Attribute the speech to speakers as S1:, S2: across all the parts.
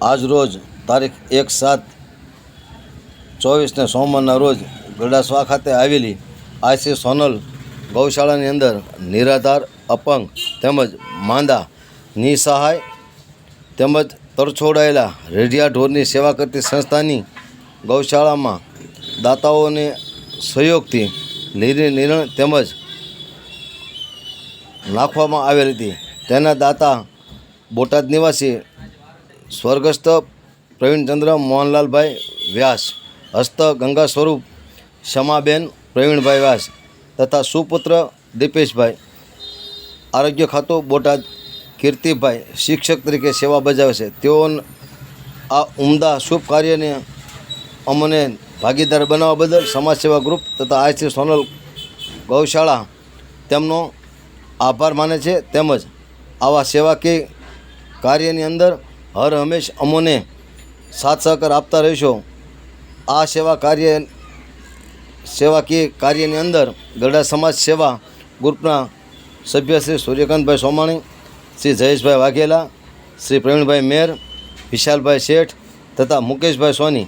S1: આજ રોજ તારીખ એક સાત ચોવીસને સોમવારના રોજ ગરડાસવા ખાતે આવેલી આઈસી સોનલ ગૌશાળાની અંદર નિરાધાર, અપંગ તેમજ માંદા નિસહાય તેમજ તરછોડાયેલા રેઢિયા ઢોરની સેવા કરતી સંસ્થાની ગૌશાળામાં દાતાઓને સહયોગથી લીલી નિરણ તેમજ નાખવામાં આવેલી હતી. તેના દાતા બોટાદ નિવાસી સ્વર્ગસ્થ પ્રવીણચંદ્ર મોહનલાલભાઈ વ્યાસ, હસ્ત ગંગા સ્વરૂપ ક્ષમાબેન પ્રવીણભાઈ વ્યાસ તથા સુપુત્ર દીપેશભાઈ. આરોગ્ય ખાતું બોટાદ કીર્તિભાઈ, શિક્ષક તરીકે સેવા બજાવે છે. તેઓ આ ઉમદા શુભ કાર્યને અમને ભાગીદાર બનાવવા બદલ સમાજ સેવા ગ્રુપ તથા આઈસી સોનલ ગૌશાળા તેમનો આભાર માને છે. તેમજ આવા સેવાકીય કાર્યની અંદર હર હંમેશ અમોને સાથ સહકાર આપતા રહેશો. આ સેવા કાર્ય, સેવાકીય કાર્યની અંદર ગરડા સમાજ સેવા ગ્રુપના સભ્ય શ્રી સૂર્યકાંતભાઈ સોમાણી, શ્રી જયેશભાઈ વાઘેલા, શ્રી પ્રવીણભાઈ મેર, વિશાલભાઈ શેઠ તથા મુકેશભાઈ સોની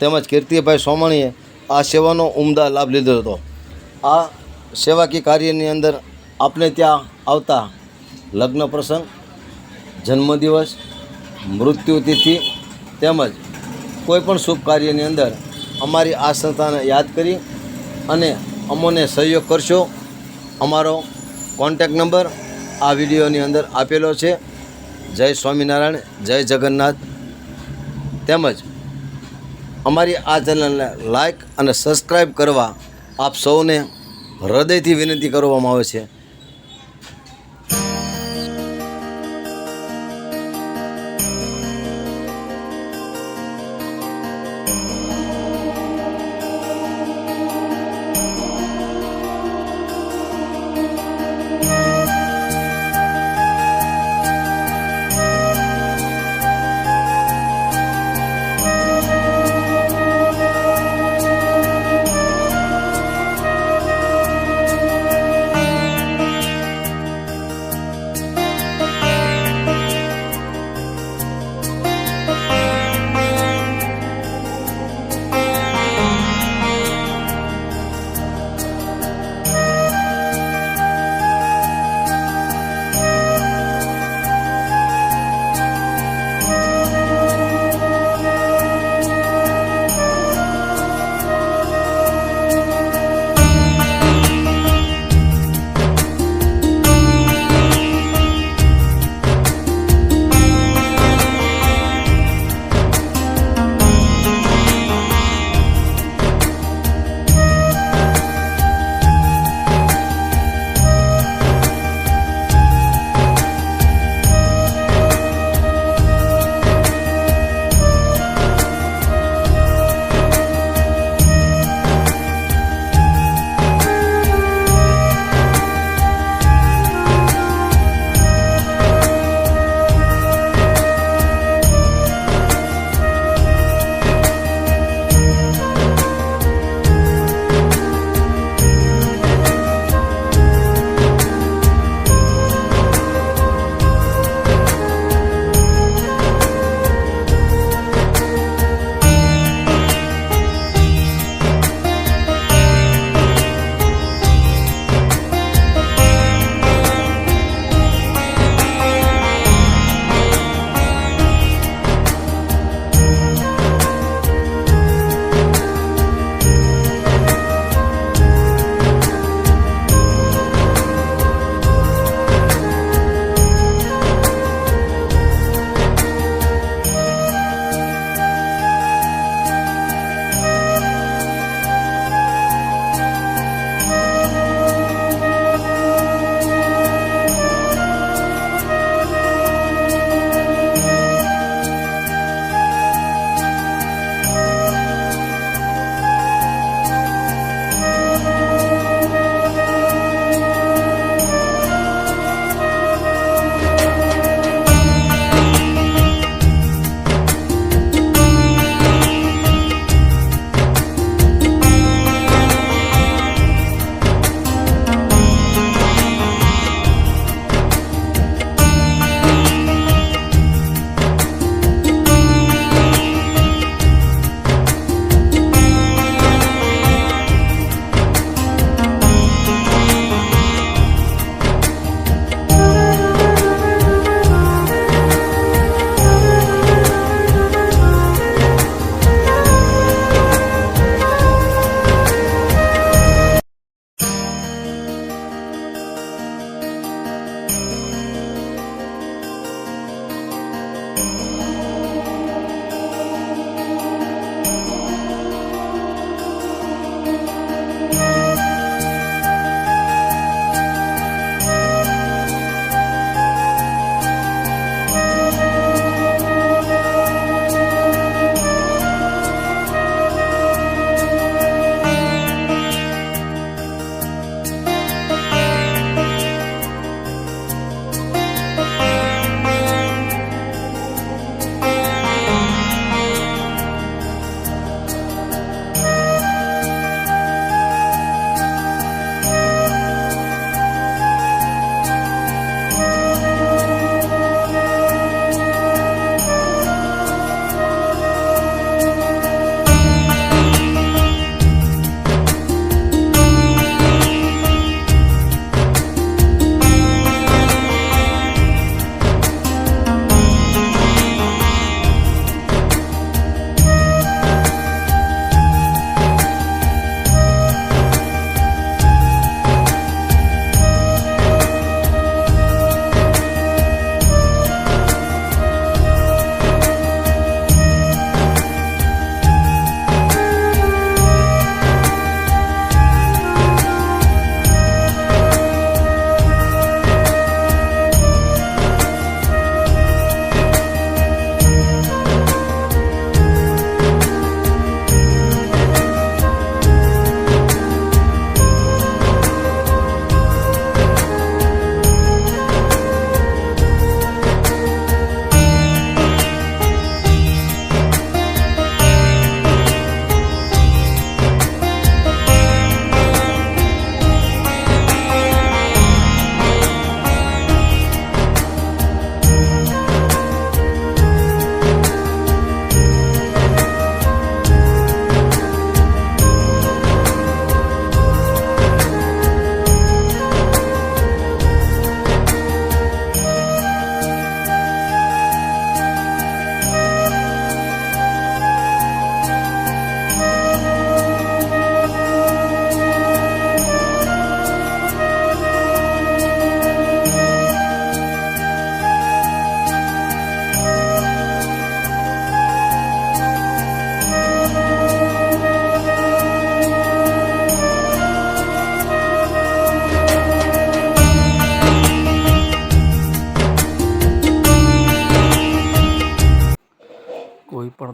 S1: તેમજ કીર્તિભાઈ સોમાણીએ આ સેવાનો ઉમદા લાભ લીધો હતો. આ સેવાકીય કાર્યની અંદર આપણે ત્યાં આવતા લગ્ન પ્રસંગ, જન્મદિવસ મૃત્યુતિથિ તેમજ કોઈપણ શુભ કાર્યની અંદર અમારી આ સંસ્થાને યાદ કરી અને અમોને સહયોગ કરશો. અમારો કોન્ટેક નંબર આ વિડીયોની અંદર આપેલો છે. જય સ્વામિનારાયણ, જય જગન્નાથ. તેમજ અમારી આ ચેનલને લાઈક અને સબસ્ક્રાઈબ કરવા આપ સૌને હૃદયથી વિનંતી કરવામાં આવે છે.